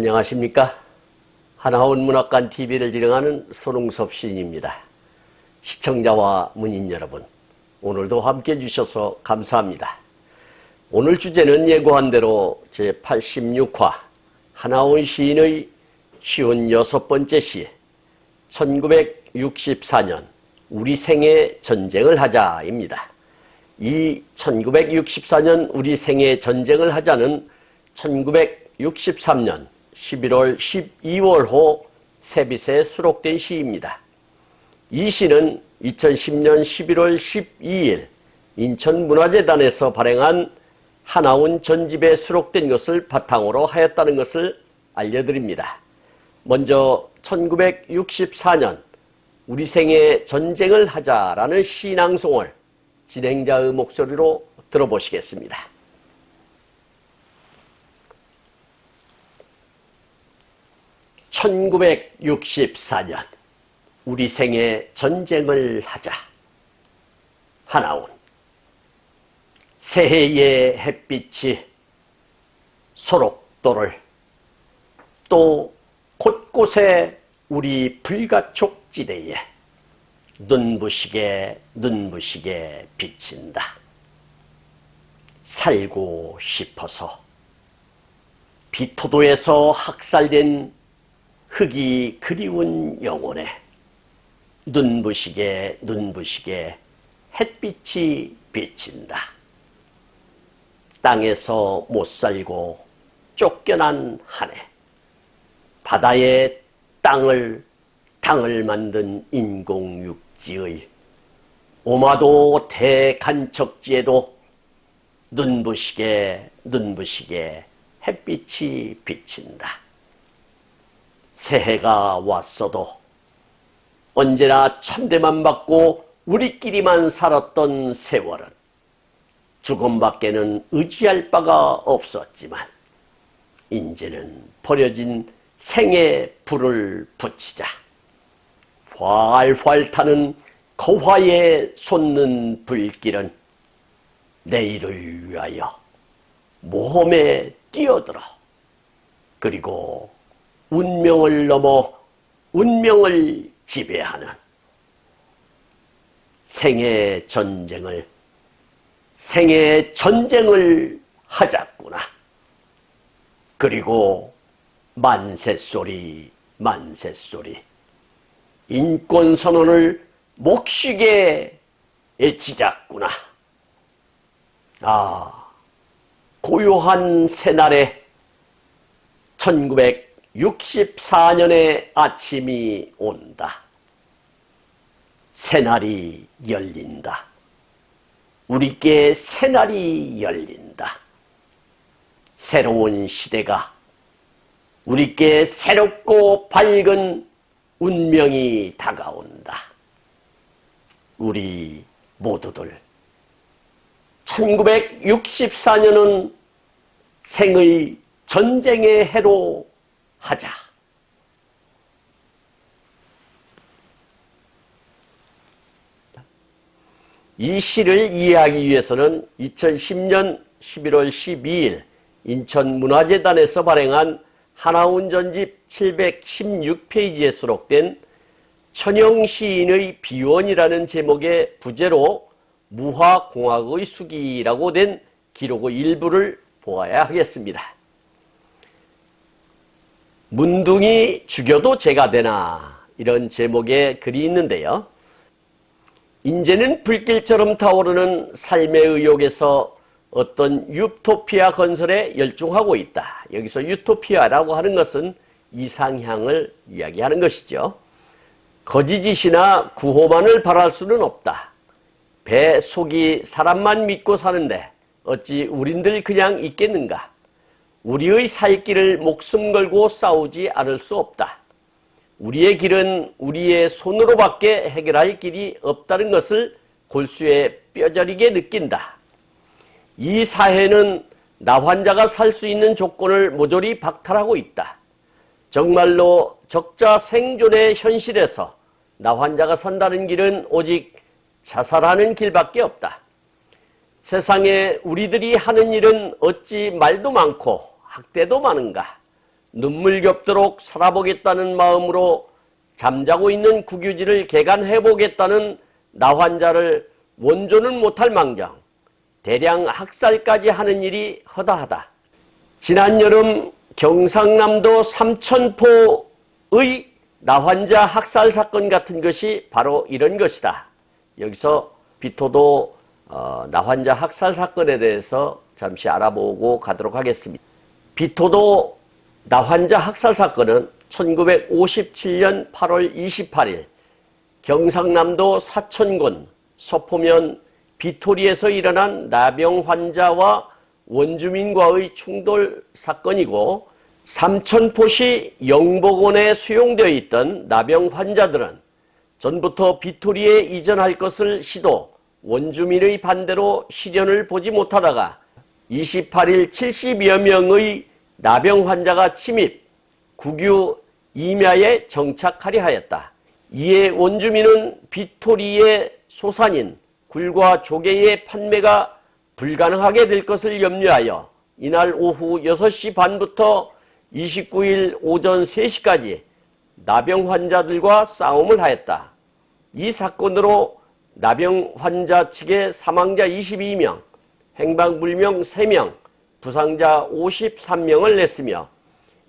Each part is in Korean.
안녕하십니까. 하나원 문학관 TV를 진행하는 손웅섭 시인입니다. 시청자와 문인 여러분, 오늘도 함께 해주셔서 감사합니다. 오늘 주제는 예고한 대로 제86화 하나원 시인의 쉬운 여섯 번째 시 1964년 우리 생애 전쟁을 하자입니다. 이 1964년 우리 생애 전쟁을 하자는 1963년 11월 12월호 세빛에 수록된 시입니다. 이 시는 2010년 11월 12일 인천문화재단에서 발행한 하나운 전집에 수록된 것을 바탕으로 하였다는 것을 알려드립니다. 먼저 1964년 우리 생에 전쟁을 하자라는 시낭송을 진행자의 목소리로 들어보시겠습니다. 1964년 우리 생에 전쟁을 하자. 하나온 새해의 햇빛이 소록도를 또 곳곳에 우리 불가촉지대에 눈부시게 눈부시게 비친다. 살고 싶어서 비토도에서 학살된 흙이 그리운 영혼에 눈부시게 눈부시게 햇빛이 비친다. 땅에서 못 살고 쫓겨난 한 해. 바다의 땅을 땅을 만든 인공육지의 오마도 대간척지에도 눈부시게 눈부시게 햇빛이 비친다. 새해가 왔어도 언제나 천대만 받고 우리끼리만 살았던 세월은 죽음밖에는 의지할 바가 없었지만 이제는 버려진 생에 불을 붙이자 활활 타는 거화에 솟는 불길은 내일을 위하여 모험에 뛰어들어 그리고 운명을 넘어 운명을 지배하는 생의 전쟁을 생의 전쟁을 하자꾸나. 그리고 만세소리 만세소리 인권선언을 목식에 애치자꾸나. 아 고요한 새날에 1900 64년의 아침이 온다. 새날이 열린다. 우리께 새날이 열린다. 새로운 시대가 우리께 새롭고 밝은 운명이 다가온다. 우리 모두들 1964년은 생의 전쟁의 해로 하자. 이 시를 이해하기 위해서는 2010년 11월 12일 인천문화재단에서 발행한 하나운 전집 716페이지에 수록된 천영 시인의 비원이라는 제목의 부제로 무화공학의 수기라고 된 기록의 일부를 보아야 하겠습니다. 문둥이 죽여도 죄가 되나 이런 제목의 글이 있는데요. 인제는 불길처럼 타오르는 삶의 의욕에서 어떤 유토피아 건설에 열중하고 있다. 여기서 유토피아라고 하는 것은 이상향을 이야기하는 것이죠. 거지짓이나 구호만을 바랄 수는 없다. 배 속이 사람만 믿고 사는데 어찌 우린들 그냥 있겠는가? 우리의 살 길을 목숨 걸고 싸우지 않을 수 없다. 우리의 길은 우리의 손으로밖에 해결할 길이 없다는 것을 골수에 뼈저리게 느낀다. 이 사회는 나 환자가 살 수 있는 조건을 모조리 박탈하고 있다. 정말로 적자 생존의 현실에서 나 환자가 산다는 길은 오직 자살하는 길밖에 없다. 세상에 우리들이 하는 일은 어찌 말도 많고 학대도 많은가? 눈물 겹도록 살아보겠다는 마음으로 잠자고 있는 국유지를 개간해보겠다는 나 환자를 원조는 못할 망정 대량 학살까지 하는 일이 허다하다. 지난 여름 경상남도 삼천포의 나환자 학살 사건 같은 것이 바로 이런 것이다. 여기서 비토도 어, 나환자 학살 사건에 대해서 잠시 알아보고 가도록 하겠습니다. 비토도 나환자 학살 사건은 1957년 8월 28일 경상남도 사천군 서포면 비토리에서 일어난 나병 환자와 원주민과의 충돌 사건이고 삼천포시 영복원에 수용되어 있던 나병 환자들은 전부터 비토리에 이전할 것을 시도 원주민의 반대로 실현을 보지 못하다가 28일 70여 명의 나병 환자가 침입, 국유 임야에 정착하려 하였다. 이에 원주민은 비토리의 소산인 굴과 조개의 판매가 불가능하게 될 것을 염려하여 이날 오후 6시 반부터 29일 오전 3시까지 나병 환자들과 싸움을 하였다. 이 사건으로 나병 환자 측의 사망자 22명, 행방불명 3명, 부상자 53명을 냈으며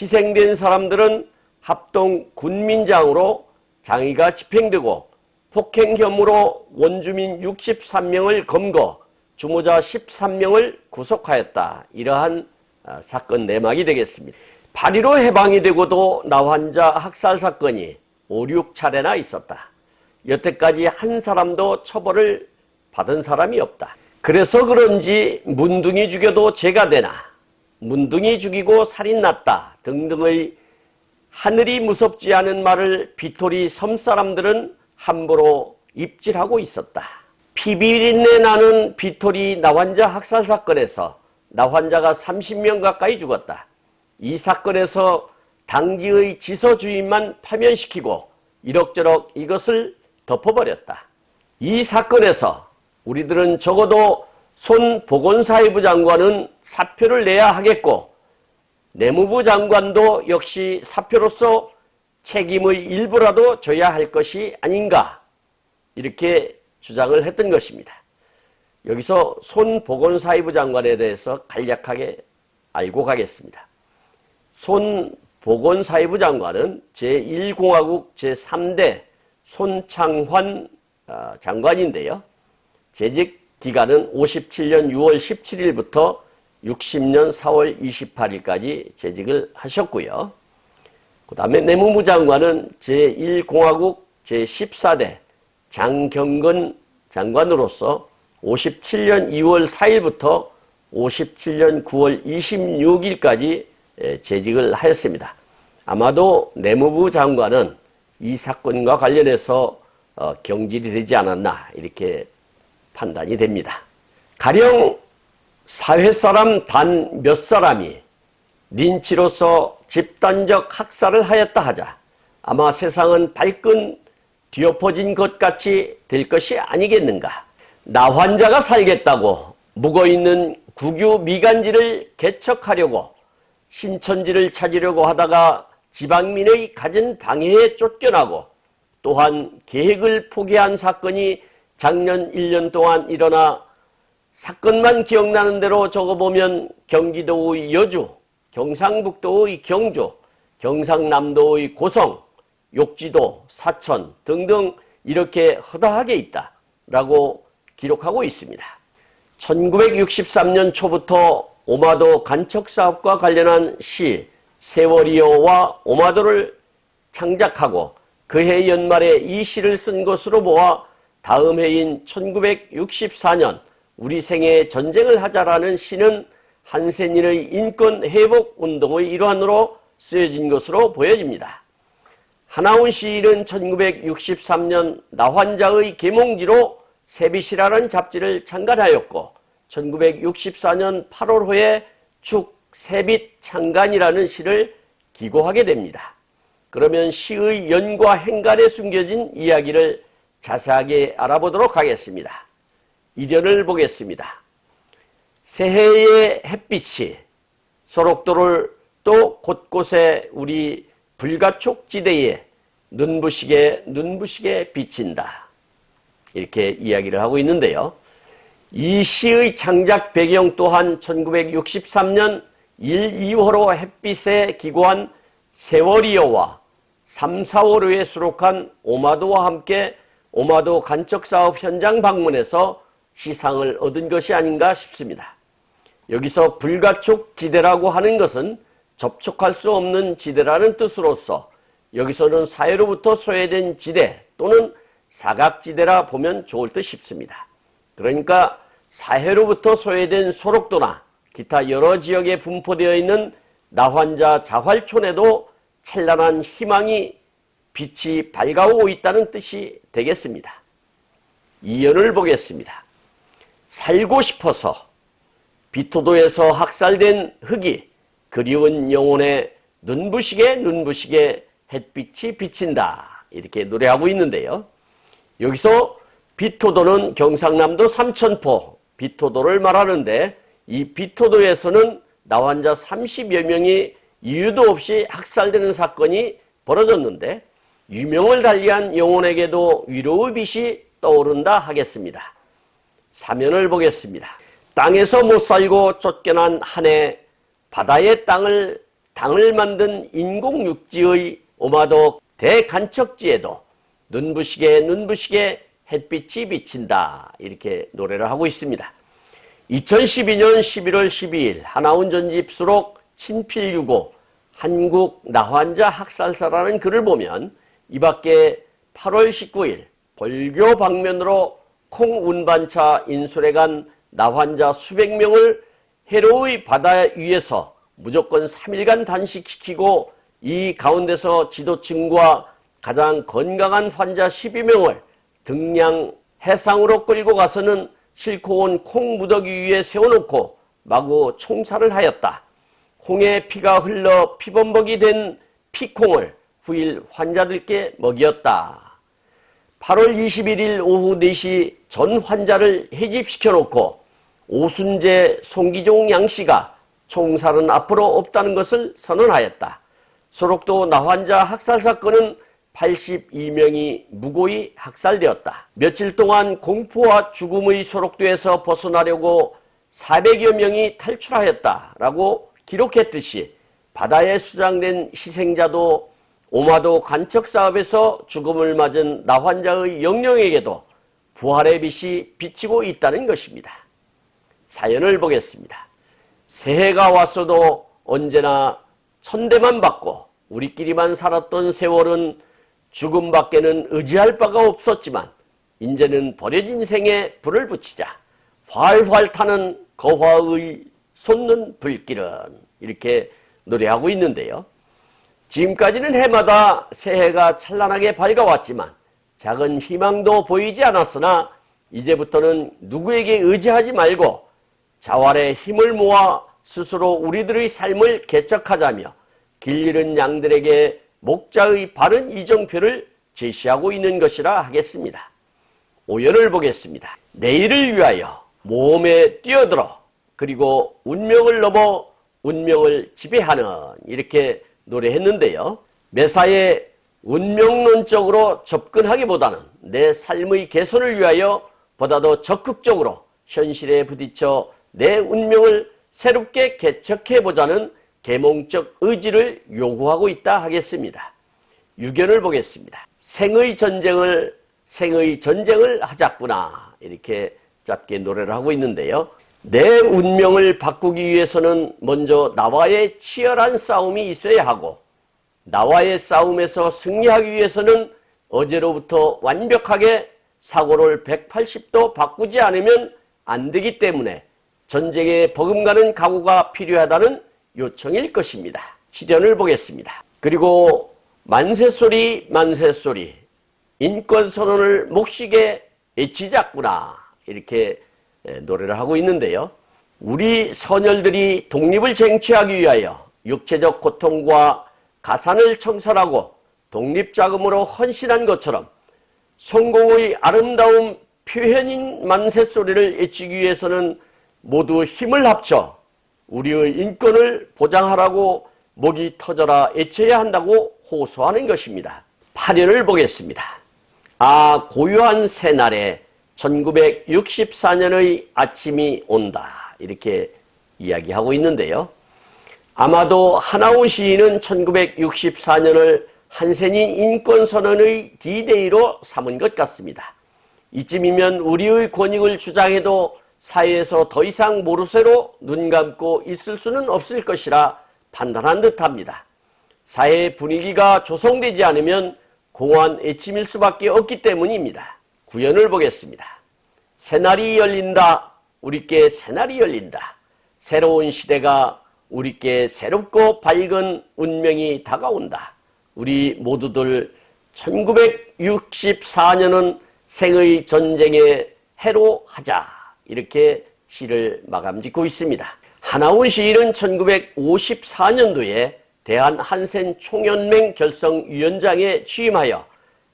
희생된 사람들은 합동 군민장으로 장의가 집행되고 폭행 혐의로 원주민 63명을 검거, 주모자 13명을 구속하였다. 이러한 아, 사건 내막이 되겠습니다. 8.15 해방이 되고도 나환자 학살 사건이 5, 6차례나 있었다. 여태까지 한 사람도 처벌을 받은 사람이 없다. 그래서 그런지 문둥이 죽여도 죄가 되나 문둥이 죽이고 살인 났다 등등의 하늘이 무섭지 않은 말을 비토리 섬 사람들은 함부로 입질하고 있었다. 피비린내 나는 비토리 나환자 학살 사건에서 나환자가 30명 가까이 죽었다. 이 사건에서 당지의 지서 주인만 파면시키고 이럭저럭 이것을 덮어버렸다. 이 사건에서 우리들은 적어도 손 보건사회부 장관은 사표를 내야 하겠고 내무부 장관도 역시 사표로서 책임의 일부라도 져야 할 것이 아닌가 이렇게 주장을 했던 것입니다. 여기서 손 보건사회부 장관에 대해서 간략하게 알고 가겠습니다. 손 보건사회부 장관은 제1공화국 제3대 손창환 어, 장관인데요. 재직 기간은 57년 6월 17일부터 60년 4월 28일까지 재직을 하셨고요. 그 다음에 내무부 장관은 제1공화국 제14대 장경건 장관으로서 57년 2월 4일부터 57년 9월 26일까지 재직을 하였습니다. 아마도 내무부 장관은 이 사건과 관련해서 어, 경질이 되지 않았나 이렇게 판단이 됩니다. 가령 사회 사람 단 몇 사람이 린치로서 집단적 학살을 하였다 하자 아마 세상은 발끈 뒤엎어진 것 같이 될 것이 아니겠는가. 나 환자가 살겠다고 묵어있는 국유 미간지를 개척하려고 신천지를 찾으려고 하다가 지방민의 갖은 방해에 쫓겨나고 또한 계획을 포기한 사건이 작년 1년 동안 일어나 사건만 기억나는 대로 적어보면 경기도의 여주, 경상북도의 경주, 경상남도의 고성, 욕지도, 사천 등등 이렇게 허다하게 있다라고 기록하고 있습니다. 1963년 초부터 오마도 간척 사업과 관련한 시 세월이어와 오마도를 창작하고 그해 연말에 이 시를 쓴 것으로 보아 다음 해인 1964년 우리 생에 전쟁을 하자라는 시는 한센인의 인권 회복 운동의 일환으로 쓰여진 것으로 보여집니다. 하나운 시인은 1963년 나환자의 계몽지로 세비시라는 잡지를 창간하였고 1964년 8월호에 축 세빛 창간이라는 시를 기고하게 됩니다. 그러면 시의 연과 행간에 숨겨진 이야기를 자세하게 알아보도록 하겠습니다. 이련을 보겠습니다. 새해의 햇빛이 소록도를 또 곳곳에 우리 불가촉 지대에 눈부시게 눈부시게 비친다. 이렇게 이야기를 하고 있는데요. 이 시의 창작 배경 또한 1963년 1, 2호로 햇빛에 기고한 세월이어와 3, 4호로에 수록한 오마도와 함께 오마도 간척사업 현장 방문해서 시상을 얻은 것이 아닌가 싶습니다. 여기서 불가촉 지대라고 하는 것은 접촉할 수 없는 지대라는 뜻으로서 여기서는 사회로부터 소외된 지대 또는 사각지대라 보면 좋을 듯 싶습니다. 그러니까 사회로부터 소외된 소록도나 기타 여러 지역에 분포되어 있는 나환자 자활촌에도 찬란한 희망이 빛이 밝아오고 있다는 뜻이 되겠습니다. 이연을 보겠습니다. 살고 싶어서 비토도에서 학살된 흙이 그리운 영혼에 눈부시게 눈부시게 햇빛이 비친다. 이렇게 노래하고 있는데요. 여기서 비토도는 경상남도 삼천포 비토도를 말하는데 이 비토도에서는 나 환자 30여 명이 이유도 없이 학살되는 사건이 벌어졌는데 유명을 달리한 영혼에게도 위로의 빛이 떠오른다 하겠습니다. 사면을 보겠습니다. 땅에서 못 살고 쫓겨난 한 해 바다의 땅을 당을 만든 인공 육지의 오마도 대간척지에도 눈부시게 눈부시게 햇빛이 비친다. 이렇게 노래를 하고 있습니다. 2012년 11월 12일 하나운 전집 수록 친필유고 한국 나환자 학살사라는 글을 보면 이 밖에 8월 19일 벌교 방면으로 콩운반차 인솔에 간 나환자 수백 명을 해로의 바다 위에서 무조건 3일간 단식시키고 이 가운데서 지도층과 가장 건강한 환자 12명을 등량 해상으로 끌고 가서는 싣고 온 콩 무더기 위에 세워놓고 마구 총살을 하였다. 콩의 피가 흘러 피범벅이 된 피콩을 후일 환자들께 먹였다. 8월 21일 오후 4시 전 환자를 해집시켜 놓고 오순재, 송기종 양씨가 총살은 앞으로 없다는 것을 선언하였다. 소록도 나환자 학살 사건은 82명이 무고히 학살되었다. 며칠 동안 공포와 죽음의 소록도에서 벗어나려고 400여 명이 탈출하였다라고 기록했듯이 바다에 수장된 희생자도 오마도 간척 사업에서 죽음을 맞은 나환자의 영령에게도 부활의 빛이 비치고 있다는 것입니다. 사연을 보겠습니다. 새해가 왔어도 언제나 천대만 받고 우리끼리만 살았던 세월은 죽음밖에는 의지할 바가 없었지만 이제는 버려진 생에 불을 붙이자 활활 타는 거화의 솟는 불길은 이렇게 노래하고 있는데요. 지금까지는 해마다 새해가 찬란하게 밝아왔지만 작은 희망도 보이지 않았으나 이제부터는 누구에게 의지하지 말고 자활의 힘을 모아 스스로 우리들의 삶을 개척하자며 길 잃은 양들에게 목자의 바른 이정표를 제시하고 있는 것이라 하겠습니다. 오열을 보겠습니다. 내일을 위하여 모험에 뛰어들어 그리고 운명을 넘어 운명을 지배하는 이렇게 노래했는데요. 매사에 운명론적으로 접근하기보다는 내 삶의 개선을 위하여 보다 더 적극적으로 현실에 부딪혀 내 운명을 새롭게 개척해보자는 계몽적 의지를 요구하고 있다 하겠습니다. 유견을 보겠습니다. 생의 전쟁을 생의 전쟁을 하자꾸나 이렇게 짧게 노래를 하고 있는데요. 내 운명을 바꾸기 위해서는 먼저 나와의 치열한 싸움이 있어야 하고 나와의 싸움에서 승리하기 위해서는 어제로부터 완벽하게 사고를 180도 바꾸지 않으면 안 되기 때문에 전쟁에 버금가는 각오가 필요하다는 요청일 것입니다. 시전을 보겠습니다. 그리고 만세소리 만세소리 인권선언을 목식에 애치자꾸나 이렇게 노래를 하고 있는데요. 우리 선열들이 독립을 쟁취하기 위하여 육체적 고통과 가산을 청산하고 독립자금으로 헌신한 것처럼 성공의 아름다운 표현인 만세 소리를 애치기 위해서는 모두 힘을 합쳐 우리의 인권을 보장하라고 목이 터져라 애쳐야 한다고 호소하는 것입니다. 8연을 보겠습니다. 아 고요한 새날에 1964년의 아침이 온다 이렇게 이야기하고 있는데요. 아마도 하나훈 시인은 1964년을 한센인 인권선언의 디데이로 삼은 것 같습니다. 이쯤이면 우리의 권익을 주장해도 사회에서 더 이상 모르쇠로 눈 감고 있을 수는 없을 것이라 판단한 듯합니다. 사회 분위기가 조성되지 않으면 공허한 애침일 수밖에 없기 때문입니다. 구연을 보겠습니다. 새날이 열린다. 우리께 새날이 열린다. 새로운 시대가 우리께 새롭고 밝은 운명이 다가온다. 우리 모두들 1964년은 생의 전쟁의 해로 하자. 이렇게 시를 마감 짓고 있습니다. 하나훈 시인은 1954년도에 대한 한센 총연맹 결성위원장에 취임하여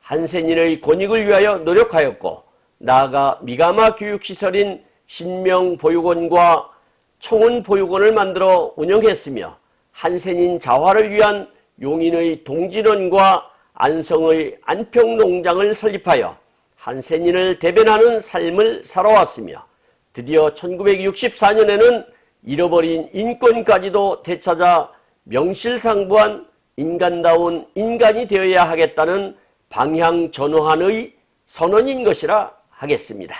한센인의 권익을 위하여 노력하였고 나아가 미가마 교육시설인 신명보육원과 청운보육원을 만들어 운영했으며 한센인 자활을 위한 용인의 동진원과 안성의 안평농장을 설립하여 한센인을 대변하는 삶을 살아왔으며 드디어 1964년에는 잃어버린 인권까지도 되찾아 명실상부한 인간다운 인간이 되어야 하겠다는 방향 전환의 선언인 것이라 하겠습니다.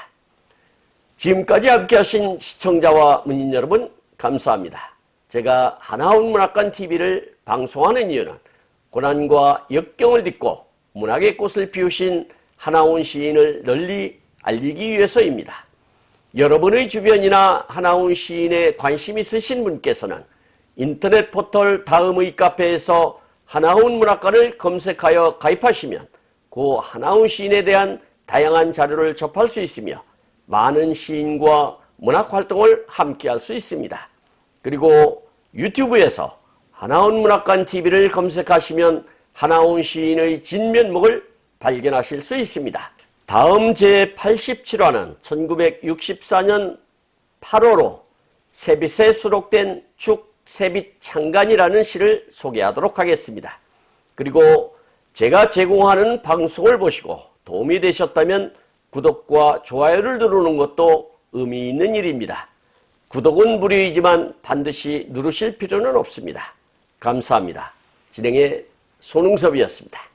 지금까지 함께 하신 시청자와 문인 여러분 감사합니다. 제가 하나훈 문학관 TV를 방송하는 이유는 고난과 역경을 딛고 문학의 꽃을 피우신 하나훈 시인을 널리 알리기 위해서입니다. 여러분의 주변이나 하나훈 시인에 관심 있으신 분께서는 인터넷 포털 다음의 카페에서 하나훈 문학관을 검색하여 가입하시면 고 하나훈 시인에 대한 다양한 자료를 접할 수 있으며 많은 시인과 문학 활동을 함께 할 수 있습니다. 그리고 유튜브에서 하나훈 문학관 TV를 검색하시면 하나훈 시인의 진면목을 발견하실 수 있습니다. 다음 제87화는 1964년 8월호 세빛에 수록된 축 세빛 창간이라는 시를 소개하도록 하겠습니다. 그리고 제가 제공하는 방송을 보시고 도움이 되셨다면 구독과 좋아요를 누르는 것도 의미 있는 일입니다. 구독은 무료이지만 반드시 누르실 필요는 없습니다. 감사합니다. 진행의 손흥섭이었습니다.